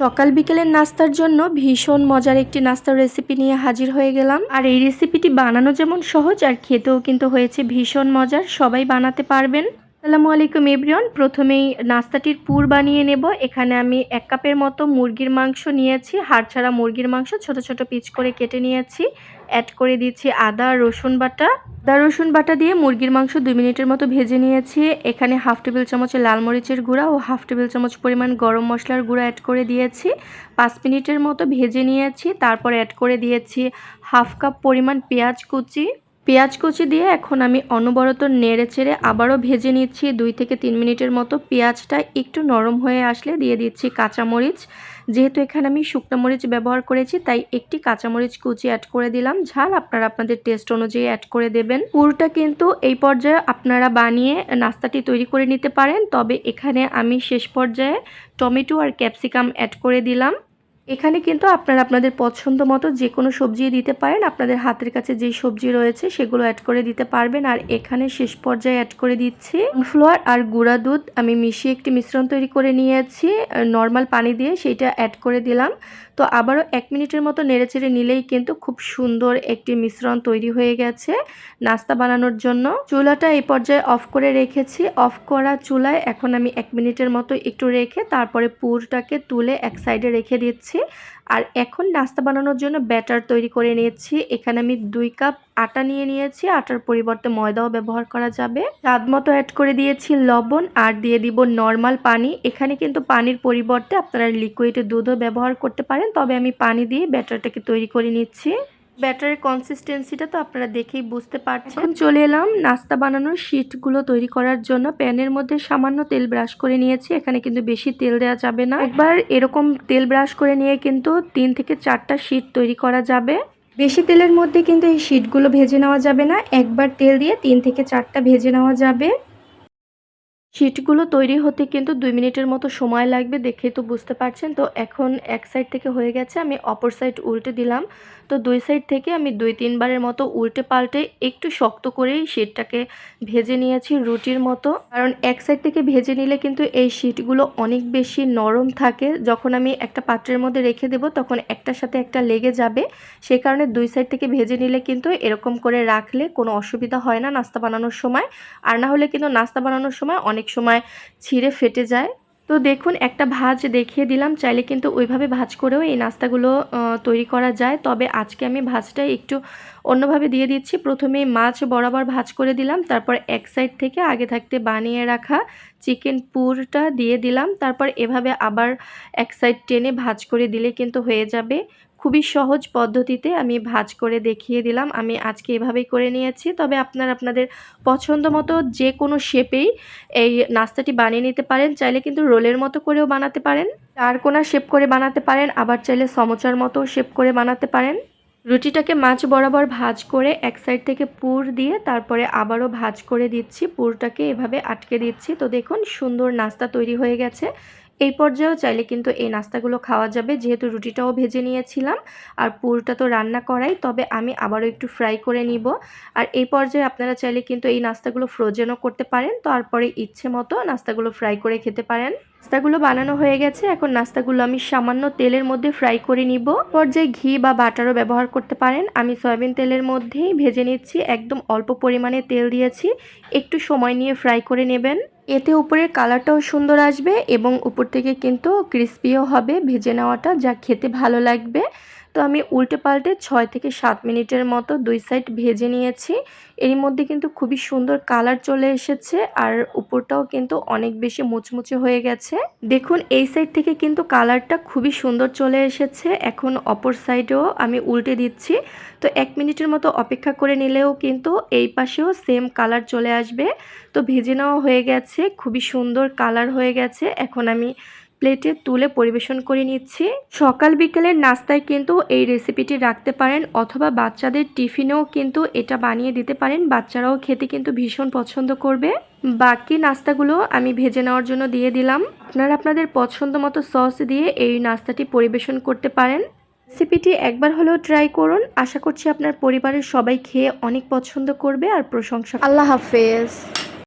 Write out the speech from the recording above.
সকাল বিকেলের নাস্তার জন্য ভীষণ মজার একটি নাস্তার রেসিপি নিয়ে হাজির হয়ে গেলাম। আর এই রেসিপিটি বানানো যেমন সহজ, আর খেতেও কিন্তু হয়েছে ভীষণ মজার, সবাই বানাতে পারবেন। আসসালামু আলাইকুম এভরিওয়ান। প্রথমেই নাস্তাটির পুর বানিয়ে নেব। এখানে আমি এক কাপের মতো মুরগির মাংস নিয়েছি। হাড় ছাড়া মুরগির মাংস ছোট ছোট পিচ করে কেটে নিয়েছি। অ্যাড করে দিচ্ছি আদা, রসুন বাটা। আদা, রসুন বাটা দিয়ে মুরগির মাংস দুই মিনিটের মতো ভেজে নিয়েছি। এখানে হাফ টেবিল চামচের লাল মরিচের গুঁড়া ও হাফ টেবিল চামচ পরিমাণ গরম মশলার গুঁড়া অ্যাড করে দিয়েছি। পাঁচ মিনিটের মতো ভেজে নিয়েছি। তারপর অ্যাড করে দিয়েছি হাফ কাপ পরিমাণ পেঁয়াজ কুচি। পেঁয়াজ কুচি দিয়ে এখন আমি অনবরত নেড়ে চেড়ে আবারও ভেজে নিচ্ছি। দুই থেকে তিন মিনিটের মতো পেঁয়াজটা একটু নরম হয়ে আসলে দিয়ে দিচ্ছি কাঁচামরিচ। যেহেতু এখানে আমি শুকনো মরিচ ব্যবহার করেছি, তাই একটি কাঁচামরিচ কুচি অ্যাড করে দিলাম। ঝাল আপনারা আপনাদের টেস্ট অনুযায়ী অ্যাড করে দেবেন। পুরটা কিন্তু এই পর্যায়ে আপনারা বানিয়ে নাস্তাটি তৈরি করে নিতে পারেন। তবে এখানে আমি শেষ পর্যায়ে টমেটো আর ক্যাপসিকাম অ্যাড করে দিলাম। এখানে কিন্তু আপনারা আপনাদের পছন্দ মতো যে কোনো সবজি দিতে পারেন। আপনাদের হাতের কাছে যেই সবজি রয়েছে সেগুলো অ্যাড করে দিতে পারবেন। আর এখানে শেষ পর্যায়ে অ্যাড করে দিচ্ছি ফ্লোয়ার আর গুঁড়া দুধ। আমি মিশিয়ে একটি মিশ্রণ তৈরি করে নিয়েছি নর্মাল পানি দিয়ে সেইটা অ্যাড করে দিলাম। তো আবারও এক মিনিটের মতো নেড়েচেড়ে নিলেই কিন্তু খুব সুন্দর একটি মিশ্রণ তৈরি হয়ে গেছে নাস্তা বানানোর জন্য। চুলাটা এই পর্যায়ে অফ করে রেখেছি। অফ করা চুলায় এখন আমি এক মিনিটের মতো একটু রেখে তারপরে পুরটাকে তুলে এক সাইডে রেখে দিচ্ছি। আর এখন নাস্তা বানানোর জন্য ব্যাটার তৈরি করে নিয়েছি। এখানে আমি দুই কাপ আটা নিয়ে নিয়েছি। আটার পরিবর্তে ময়দাও ব্যবহার করা যাবে। স্বাদ মতো অ্যাড করে দিয়েছি লবণ আর দিয়ে দিব নর্মাল পানি। এখানে কিন্তু পানির পরিবর্তে আপনারা লিকুইড দুধও ব্যবহার করতে পারেন। তবে আমি পানি দিয়ে ব্যাটারটাকে তৈরি করে নিচ্ছি। ব্যাটারের কনসিস্টেন্সিটা তো আপনারা দেখেই বুঝতে পারছেন। এখন চলে এলাম নাস্তা বানানোর শিটগুলো তৈরি করার জন্য। প্যানের মধ্যে সামান্য তেল ব্রাশ করে নিয়েছি, এখানে কিন্তু বেশি তেল দেওয়া যাবে না। একবার এরকম তেল ব্রাশ করে নিয়ে কিন্তু তিন থেকে চারটা শিট তৈরি করা যাবে। বেশি তেলের মধ্যে কিন্তু এই শিটগুলো ভেজে নেওয়া যাবে না। একবার তেল দিয়ে তিন থেকে চারটা ভেজে নেওয়া যাবে। শিটগুলো তৈরি হতে কিন্তু দুই মিনিটের মতো সময় লাগবে দেখে তো বুঝতে পারছেন। তো এখন এক সাইড থেকে হয়ে গেছে, আমি অপর সাইড উল্টে দিলাম। তো দুই সাইড থেকে আমি দুই তিনবারের মতো উল্টে পাল্টে একটু শক্ত করেই শিটটাকে ভেজে নিয়েছি রুটির মতো। কারণ এক সাইড থেকে ভেজে নিলে কিন্তু এই শিটগুলো অনেক বেশি নরম থাকে। যখন আমি একটা পাত্রের মধ্যে রেখে দেব, তখন একটার সাথে একটা লেগে যাবে। সে কারণে দুই সাইড থেকে ভেজে নিলে কিন্তু এরকম করে রাখলে কোনো অসুবিধা হয় না নাস্তা বানানোর সময়। আর না হলে কিন্তু নাস্তা বানানোর সময় অনেক সময় ছিঁড়ে ফেটে যায়। তো দেখুন, একটা ভাজ দেখিয়ে দিলাম, চাইলে কিন্তু ওইভাবে ভাজ করেও এই নাস্তাগুলো তৈরি করা যায়। তবে আজকে আমি ভাজটা একটু অন্যভাবে দিয়ে দিচ্ছি। প্রথমে মাছ বরাবর ভাজ করে দিলাম, তারপর এক সাইড থেকে আগে থাকতে বানিয়ে রাখা চিকেন পুরটা দিয়ে দিলাম। তারপর এভাবে আবার এক সাইড টেনে ভাজ করে দিলে কিন্তু হয়ে যাবে। খুবই সহজ পদ্ধতিতে আমি ভাজ করে দেখিয়ে দিলাম। আমি আজকে এভাবেই করে নিয়েছি। তবে আপনার, আপনাদের পছন্দ মতো যে কোনো শেপেই এই নাস্তাটি বানিয়ে নিতে পারেন। চাইলে কিন্তু রোলের মতো করেও বানাতে পারেন। চারকোনা শেপ করে বানাতে পারেন। আবার চাইলে সমোচার মতো শেপ করে বানাতে পারেন। রুটিটাকে মাছ বরাবর ভাজ করে এক সাইড থেকে পুর দিয়ে তারপরে আবারও ভাজ করে দিচ্ছি। পুরটাকে এভাবে আটকে দিচ্ছি। তো দেখুন, সুন্দর নাস্তা তৈরি হয়ে গেছে। এই পর্যায়েও চাইলে কিন্তু এই নাস্তাগুলো খাওয়া যাবে। যেহেতু রুটিটাও ভেজে নিয়েছিলাম আর পুরটা তো রান্না করাই, তবে আমি আবারও একটু ফ্রাই করে নিব। আর এই পর্যায়ে আপনারা চাইলে কিন্তু এই নাস্তাগুলো ফ্রোজেনও করতে পারেন। তারপরে ইচ্ছে মতো নাস্তাগুলো ফ্রাই করে খেতে পারেন। নাস্তাগুলো বানানো হয়ে গেছে। এখন নাস্তাগুলো আমি সামান্য তেলের মধ্যে ফ্রাই করে নিব। পর্যায়ে ঘি বা বাটারও ব্যবহার করতে পারেন। আমি সয়াবিন তেলের মধ্যেই ভেজে নিচ্ছি। একদম অল্প পরিমাণে তেল দিয়েছি। একটু সময় নিয়ে ফ্রাই করে নেবেন। এতে উপরের কালারটাও সুন্দর আসবে এবং উপর থেকে কিন্তু ক্রিস্পিও হবে, ভেজে নেওয়াটা যা খেতে ভালো লাগবে। তো আমি উল্টে পাল্টে ছয় থেকে সাত মিনিটের মতো দুই সাইড ভেজে নিয়েছি। এরই মধ্যে কিন্তু খুবই সুন্দর কালার চলে এসেছে আর উপরটাও কিন্তু অনেক বেশি মুচমুচে হয়ে গেছে। দেখুন, এই সাইড থেকে কিন্তু কালারটা খুবই সুন্দর চলে এসেছে। এখন অপর সাইডেও আমি উল্টে দিচ্ছি। তো এক মিনিটের মতো অপেক্ষা করে নিলেও কিন্তু এই পাশেও সেম কালার চলে আসবে। তো ভেজে নেওয়া হয়ে গেছে, খুবই সুন্দর কালার হয়ে গেছে। এখন আমি প্লেটে তুলে পরিবেশন করে নিচ্ছি। সকাল বিকেলের নাস্তায় কিন্তু এই রেসিপিটি রাখতে পারেন অথবা বাচ্চাদের টিফিনেও কিন্তু এটা বানিয়ে দিতে পারেন। বাচ্চারাও খেতে কিন্তু ভীষণ পছন্দ করবে। বাকি নাস্তাগুলো আমি ভেজে নেওয়ার জন্য দিয়ে দিলাম। আপনারা আপনাদের পছন্দ মতো সস দিয়ে এই নাস্তাটি পরিবেশন করতে পারেন। রেসিপিটি একবার হলেও ট্রাই করুন। আশা করছি আপনার পরিবারের সবাই খেয়ে অনেক পছন্দ করবে। আর প্রশংসা আল্লাহ হাফেজ।